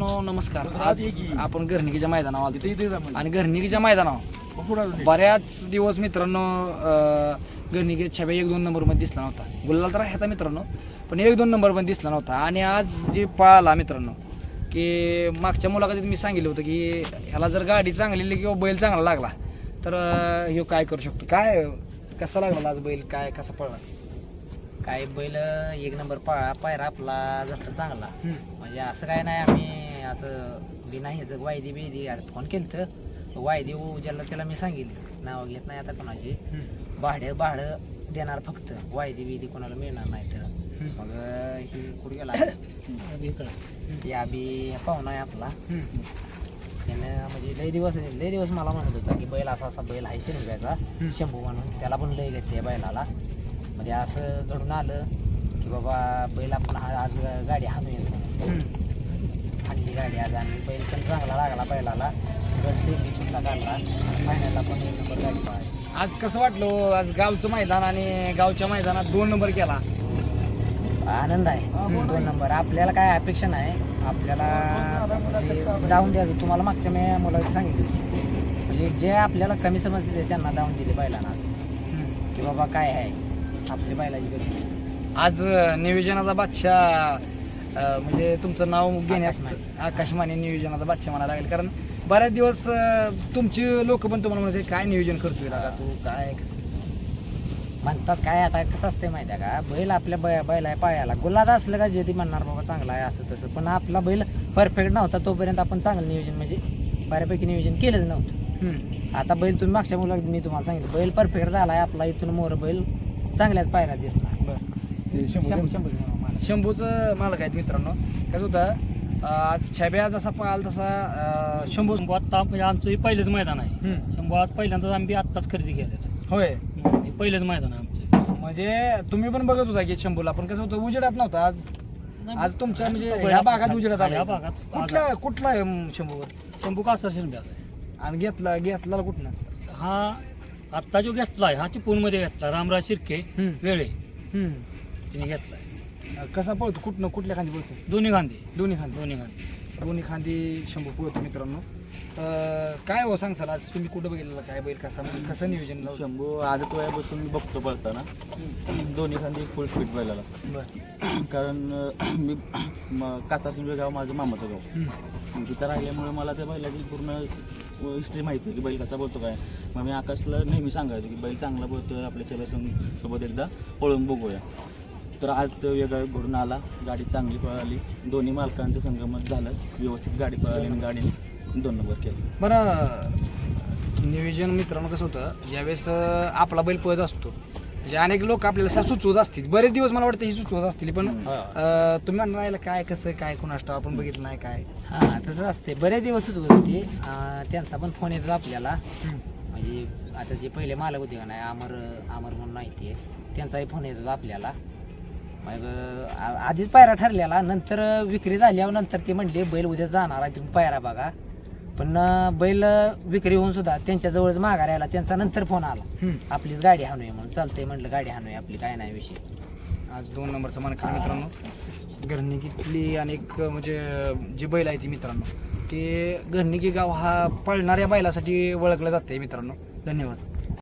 No नमस्कार. आज. आपण घरनिकीच्या मैदानावर आलो म्हणजे. आणि घरनिकीच्या मैदानावर. बऱ्याच दिवस मित्रांनो अं, घरनिकी छब्या एक दोन नंबरमध्ये दिसला नव्हता. गुलाल तर ह्याचा मित्रांनो पण एक दोन नंबर पण दिसला नव्हता. आणि आज जे पळाला मित्रांनो की मागच्या मुलाखतीत मी सांगितलं होतं की ह्याला जर गाडी चांगली किंवा बैल चांगला लागला तर ह्यो काय करू शकतो? काय कसा लागला आज बैल? काय कसा पळला? काय बैल एक नंबर पा पायरा आपला जास्त चांगला. म्हणजे असं काय नाही आम्ही असं बिना ह्याचं वायदी बिदी फोन केलं तर वायदी उज्याला त्याला मी सांगितलं. नाव घेत नाही आता कोणाची. भाडं भाडं देणार फक्त. वायदी बिदी कोणाला मिळणार नाही तर. मग ही कुठे गेला? या बी पाहुणा आहे आपला. त्यानं म्हणजे लय दिवस लय दिवस मला म्हणत होता की बैल असा असा बैल आहे शिरव्याचा शंभू म्हणून. त्याला पण लय घेते बैलाला. म्हणजे असं घडून आलं की बाबा बैल आपण हा- आज गाडी हाणूयात म्हणून हाणली गाडी आज आणि बैल पण चांगला लागला बैलाला. तर सेमी सुद्धा काढला. फायनलला पण एक नंबर गाडी पाहिली आज कसं वाटलं आज गावचं मैदान आणि गावच्या मैदानात दोन नंबर केला. आनंद आहे. दोन नंबर. आपल्याला काय अपेक्षा नाही. आपल्याला म्हणजे डाऊन द्यायचं. तुम्हाला मागच्या मी मुलाला सांगितलं म्हणजे जे आपल्याला कमी समजते त्यांना डाऊन दिले बैलांना. की बाबा काय आहे? आपली बैलाची गती आज नियोजनाचा बादशाह अं, म्हणजे तुमचं नाव घेण्यात आकाशमाने. आकाशमाने नियोजनाचा बादशाह म्हणायला लागेल कारण बऱ्याच दिवस अं, तुमची लोक पण तुम्हाला म्हणते काय नियोजन करतोय का तू काय कसं?" म्हणतात काय आता कसं असते माहिती आहे का बैल आपल्या बै बैल आहे पायाला गुलाद असलं का जे ती म्हणणार बाबा चांगला आहे असं तसं पण आपला बैल परफेक्ट नव्हता तोपर्यंत आपण चांगलं नियोजन म्हणजे बऱ्यापैकी नियोजन केलंच नव्हतं हम्म. आता बैल तुम्ही मागच्या मुलात मी तुम्हाला सांगितलं बैल परफेक्ट झाला आहे आपला इथून मोर बैल चांगल्याच पायला दिसला बरं. ते शंभू शंभू शंभू. शंभू. शंभूचं मालक आहेत मित्रांनो. कसं होतं आज छब्या जसा पाहाल तसा अं, शंभू शंभू आत्ता म्हणजे आमचं हे पहिलेच मैदान आहे. हम्म. शंभू आज पहिल्यांदाच आम्ही आत्ताच खरेदी केलं होय. हे पहिलेच मैदान आहे आमचं. म्हणजे तुम्ही पण बघत होता की शंभूला पण कसं होतं उजेडात नव्हता. आज आज तुमच्या म्हणजे ह्या भागात उजेडात ह्या आला भागात कुठला कुठला आहे अं, शंभूवर? शंभू कासर शिंब्याचा आहे आणि घेतला घेतला कुठनं? हा आत्ता जो घेतला आहे हा चिपळूणमध्ये घेतला रामराज शिर्के हम्म. वेळे. हम्म. तिने घेतलाय. कसा पळतो? कुठनं कुठल्या खांदी पळतो? दोन्ही गांधी दोन्ही खांदी. दोन्ही गांधी दोन्ही खांदी शंभू पळतो मित्रांनो. अं, काय हो सांगसाल आज तुम्ही कुठं बघितलं काय बैल कसा म्हणजे कसं नियोजन लावलं? शंभू आज तो बसून मी बघतो पळताना. दोन्ही खांदी फुल स्पीड बैलाला. बरं. कारण अं, मी म- कासासिंबे गाव माझं मामाचं गाव. हम्म. मग तिथं राहिल्यामुळे मला त्या बैलाची पूर्ण हिस्ट्री माहिती आहे की बैल कसा बोलतो काय. मग मी आकाशला नेहमी सांगायचो की बैल चांगला बोलतो आपल्या चेहऱ्या सोबत एकदा पळून बघूया. तर आज तो वेगळा घडून आला. गाडी चांगली पळाली. दोन्ही मालकांचं संगमत झालं. व्यवस्थित गाडी पळाली आणि गाडीने दोन नंबर केलं. बरं नियोजन मित्रांनो कसं होतं ज्यावेळेस आपला बैल पळत असतो म्हणजे अनेक लोक आपल्याला सा- सुचवत असतील. बरेच दिवस मला वाटतं ही सुचवत असतील पण अं, तुम्ही म्हणणार याला काय कसं काय कोणाष्ट आपण बघितलं नाही काय. हा तसंच असते. बरेच दिवसच होते अं, त्यांचा पण फोन येतो आपल्याला. म्हणजे आता जे पहिले मालक होते का नाही अमर अमर म्हणून माहिती आहे त्यांचाही फोन येतो आपल्याला. मग आ- आधीच पायरा ठरलेला. नंतर विक्री झाल्यावर नंतर ते म्हणले बैल उद्या जाणार आहे तुम्ही पायरा बघा. पण अं, बैल विक्री होऊन सुद्धा त्यांच्या जवळच माघार आला त्यांचा नंतर फोन आला. हम्म. आपलीच गाडी हाणूया म्हणून. चालतंय म्हटलं गाडी हाणूया आपली काय नाही विषय. आज दोन नंबरचा मानकरी मित्रांनो. घरनिकीतली अनेक म्हणजे जी बैल आहे ती मित्रांनो ते घरनिकी गाव हा पळणाऱ्या बैलासाठी ओळखलं जाते मित्रांनो. धन्यवाद.